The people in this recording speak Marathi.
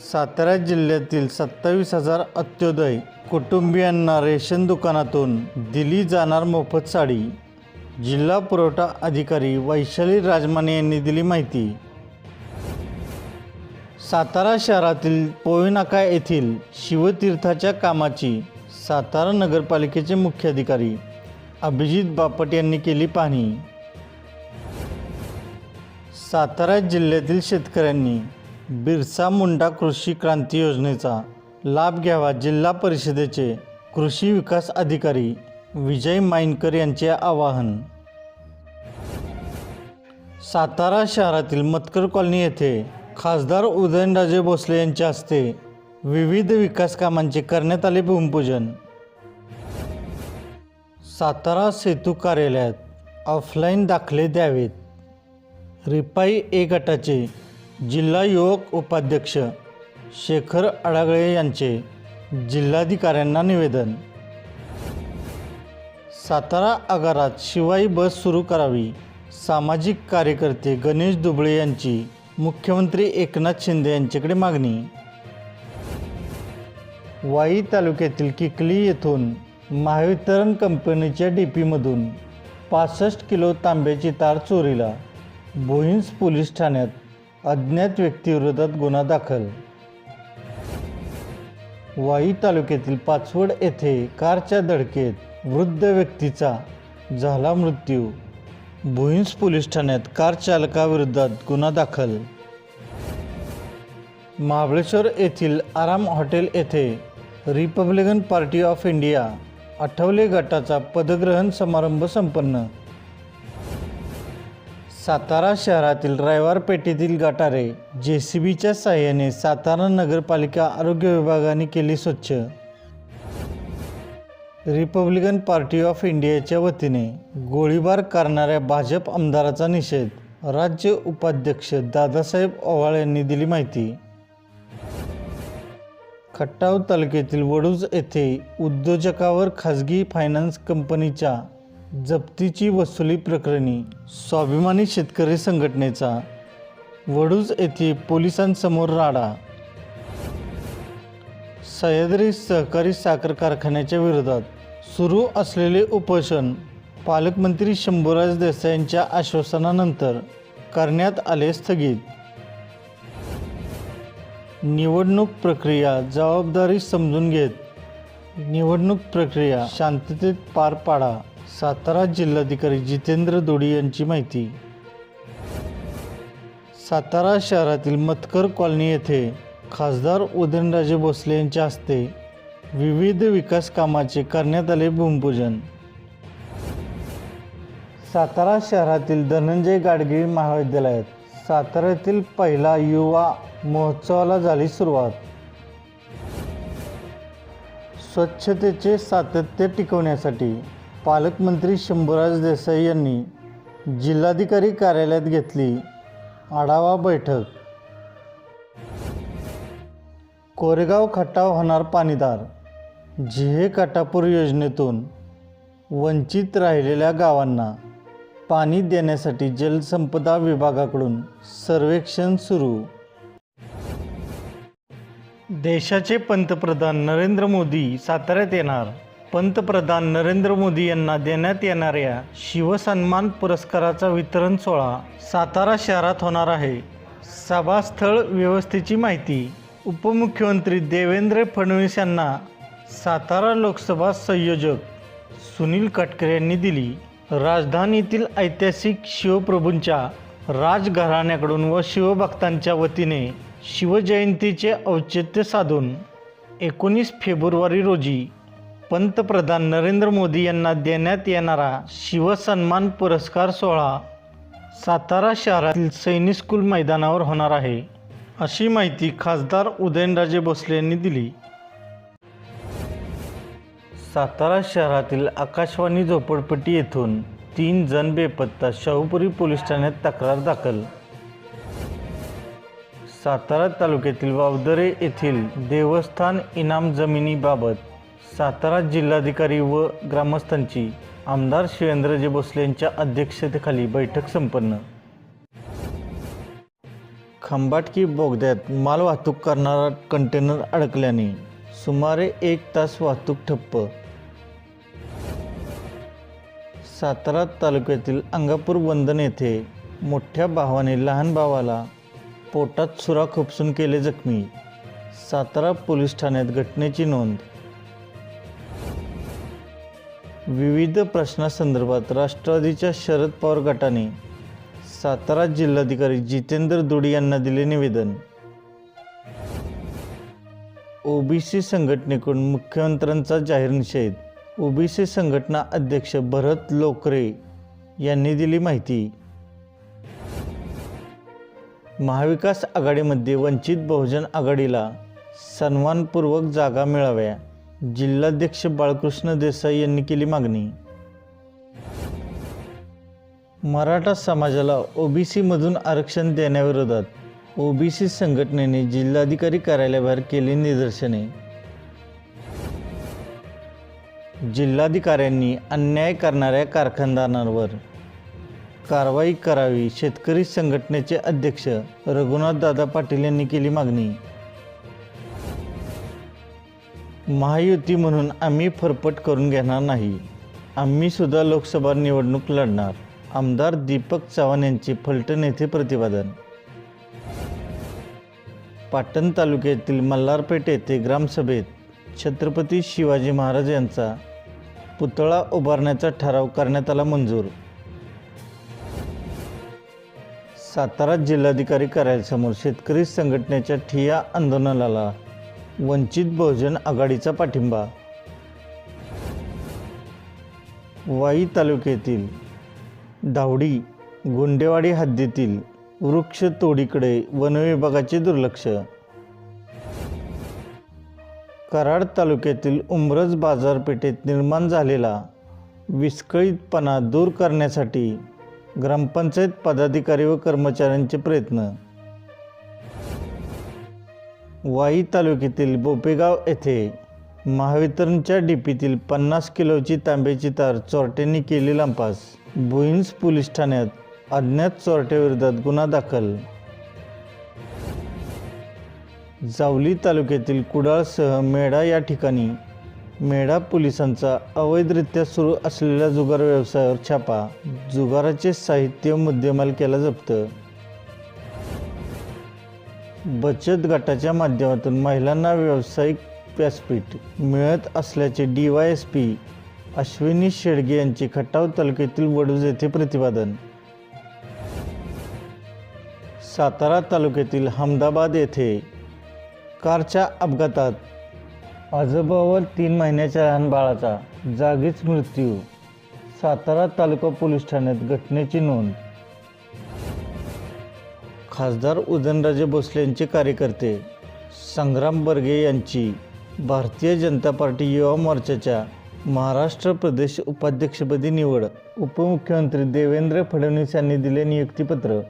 सातारा जिल्ह्यातील सत्तावीस हजार अंत्योदय कुटुंबियांना रेशन दुकानातून दिली जाणार मोफत साडी. जिल्हा पुरवठा अधिकारी वैशाली राजमाने यांनी दिली माहिती. सातारा शहरातील पोयनाका येथील शिवतीर्थाच्या कामाची सातारा नगरपालिकेचे मुख्य अधिकारी अभिजित बापट यांनी केली पाहणी. सातारा जिल्ह्यातील शेतकऱ्यांनी बिरसा मुंडा कृषी क्रांती योजनेचा लाभ घ्यावा जिल्हा परिषदेचे कृषी विकास अधिकारी विजय माइनकर यांचे आवाहन. सातारा शहरातील मतकर कॉलनी येथे खासदार उदयनराजे भोसले यांच्या हस्ते विविध विकास कामांचे करण्यात आले भूमिपूजन. सातारा सेतू कार्यालयात ऑफलाईन दाखले द्यावेत. रिपाई ए गटाचे जिल्हा युवक उपाध्यक्ष शेखर अडागळे यांचे जिल्हाधिकाऱ्यांना निवेदन. सातारा आगारात शिवाई बस सुरू करावी सामाजिक कार्यकर्ते गणेश दुबळे यांची मुख्यमंत्री एकनाथ शिंदे यांच्याकडे मागणी. वाई तालुक्यातील किकली येथून महावितरण कंपनीच्या डीपीमधून पासष्ट किलो तांब्याची तार चोरीला भोईन्स पोलीस ठाण्यात अज्ञात व्यक्तीविरोधात गुन्हा दाखल. वाई तालुक्यातील पाचवड येथे कारच्या धडकेत वृद्ध व्यक्तीचा झाला मृत्यू. भोईंज पोलीस ठाण्यात कार चालकाविरोधात गुन्हा दाखल. महाबळेश्वर येथील आराम हॉटेल येथे Republican Party of India Athawale गटाचा पदग्रहण समारंभ संपन्न. सातारा शहरातील रविवार पेठेतील गटारे जे सी बीच्या साह्याने सातारा नगरपालिका आरोग्य विभागाने केली स्वच्छ. रिपब्लिकन पार्टी ऑफ इंडियाच्या वतीने गोळीबार करणाऱ्या भाजप आमदाराचा निषेध राज्य उपाध्यक्ष दादासाहेब ओवाळ यांनी दिली माहिती. खट्टाव तालुक्यातील वडूज येथे उद्योजकावर खाजगी फायनान्स कंपनीच्या जप्तीची वसुली प्रकरणी स्वाभिमानी शेतकरी संघटनेचा वडूज येथे पोलिसांसमोर राडा. सह्याद्री सहकारी साखर कारखान्याच्या विरोधात सुरू असलेले उपोषण पालकमंत्री शंभूराज देसाई यांच्या आश्वासनानंतर करण्यात आले स्थगित. निवडणूक प्रक्रिया जबाबदारी समजून घेत निवडणूक प्रक्रिया शांततेत पार पाडा. सातारा जिल्हाधिकारी जितेंद्र दोडी यांची माहिती. सातारा शहरातील मतकर कॉलनी येथे खासदार उदयनराजे भोसले यांच्या हस्ते विविध विकास कामाचे करण्यात आले भूमिपूजन. सातारा शहरातील धनंजय गाडगिळ महाविद्यालयात साताऱ्यातील पहिला युवा महोत्सवाला झाली सुरुवात. स्वच्छतेचे सातत्य टिकवण्यासाठी पालकमंत्री शंभूराज देसाई यांनी जिल्हाधिकारी कार्यालयात घेतली आढावा बैठक. कोरेगाव खटाव होणार पाणीदार. जिहे काटापूर योजनेतून वंचित राहिलेल्या गावांना पाणी देण्यासाठी जलसंपदा विभागाकडून सर्वेक्षण सुरू. देशाचे पंतप्रधान नरेंद्र मोदी साताऱ्यात येणार. पंतप्रधान नरेंद्र मोदी यांना देण्यात येणाऱ्या शिवसन्मान पुरस्काराचा वितरण सोहळा सातारा शहरात होणार आहे. सभास्थळ व्यवस्थेची माहिती उपमुख्यमंत्री देवेंद्र फडणवीस यांना सातारा लोकसभा संयोजक सुनील कटकरे यांनी दिली. राजधानीतील ऐतिहासिक शिवप्रभूंच्या राजघराण्याकडून व शिवभक्तांच्या वतीने शिवजयंतीचे औचित्य साधून एकोणीस फेब्रुवारी रोजी पंतप्रधान नरेंद्र मोदी यांना देण्यात येणारा शिवसन्मान पुरस्कार सोहळा सातारा शहरातील सैनिक स्कूल मैदानावर होणार आहे अशी माहिती खासदार उदयनराजे भोसले यांनी दिली. सातारा शहरातील आकाशवाणी झोपडपट्टी येथून तीन जण बेपत्ता शाहूपुरी पोलीस ठाण्यात तक्रार दाखल. सातारा तालुक्यातील वावदरे येथील देवस्थान इनाम जमिनीबाबत सातारा जिल्हाधिकारी व ग्रामस्थांची आमदार शिवेंद्रजी भोसले यांच्या अध्यक्षतेखाली बैठक संपन्न. खंबाटकी बोगद्यात माल वाहतूक करणारा कंटेनर अडकल्याने सुमारे एक तास वाहतूक ठप्प. सातारा तालुक्यातील अंगापूर वंदन येथे मोठ्या भावाने लहान भावाला पोटात सुरा खुपसून केले जखमी. सातारा पोलीस ठाण्यात घटनेची नोंद विविध प्रश्नासंदर्भात राष्ट्रवादीच्या शरद पवार गटाने सातारा जिल्हाधिकारी जितेंद्र दुडी यांना दिले निवेदन. ओबीसी संघटनेकडून मुख्यमंत्र्यांचा जाहीर निषेध. ओबीसी संघटना अध्यक्ष भरत लोकरे यांनी दिली माहिती. महाविकास आघाडीमध्ये वंचित बहुजन आघाडीला सन्मानपूर्वक जागा मिळाव्या. जिल्हाध्यक्ष बाळकृष्ण देसाई यांनी केली मागणी. मराठा समाजाला ओबीसीमधून आरक्षण देण्याविरोधात ओबीसी संघटनेने जिल्हाधिकारी कार्यालयाबाहेर केली निदर्शने. जिल्हाधिकाऱ्यांनी अन्याय करणाऱ्या कारखानदारांवर कारवाई करावी शेतकरी संघटनेचे अध्यक्ष रघुनाथदादा पाटील यांनी केली मागणी. महायुती म्हणून आम्ही फरफट करून घेणार नाही. आम्ही सुद्धा लोकसभा निवडणूक लढणार. आमदार दीपक चव्हाण यांचे फलटण येथे प्रतिपादन. पाटण तालुक्यातील मल्हारपेठ येथे ग्रामसभेत छत्रपती शिवाजी महाराज यांचा पुतळा उभारण्याचा ठराव करण्यात आला मंजूर. सातारा जिल्हाधिकारी कार्यालयासमोर शेतकरी संघटनेच्या ठिया आंदोलनाला वंचित बहुजन आघाडीचा पाठिंबा. वाई तालुक्यातील धावडी गुंडेवाडी हद्दीतील वृक्ष तोडीकडे वनविभागाचे दुर्लक्ष. कराड तालुक्यातील उमरज बाजारपेठेत निर्माण झालेला विस्कळीतपणा दूर करण्यासाठी ग्रामपंचायत पदाधिकारी व कर्मचाऱ्यांचे प्रयत्न. वाई तालुक्यातील बोपेगाव येथे महावितरणच्या डीपीतील पन्नास किलोची तांब्याची तार चोरट्यांनी केली लंपास भुईंज पोलीस ठाण्यात अज्ञात चोरट्याविरोधात गुन्हा दाखल. जावली तालुक्यातील कुडाळसह मेढा या ठिकाणी मेढा पोलिसांचा अवैधरित्या सुरू असलेल्या जुगार व्यवसायावर छापा. जुगाराचे साहित्य मुद्देमाल केला जप्त. बचत गटाच्या माध्यमातून महिलांना व्यावसायिक व्यासपीठ मिळत असल्याचे D Y S P Ashwini Shedge यांचे खटाव तालुक्यातील वडूज येथे प्रतिपादन. सातारा तालुक्यातील हमदाबाद येथे कारच्या अपघातात आजोबावर तीन महिन्याच्या लहान बाळाचा जागीच मृत्यू. सातारा तालुका पोलीस ठाण्यात घटनेची नोंद खासदार उदयनराजे भोसले यांचे कार्यकर्ते संग्राम बर्गे यांची भारतीय जनता पार्टी युवा मोर्चाच्या महाराष्ट्र प्रदेश उपाध्यक्षपदी निवड. उपमुख्यमंत्री देवेंद्र फडणवीस यांनी दिले नियुक्तीपत्र.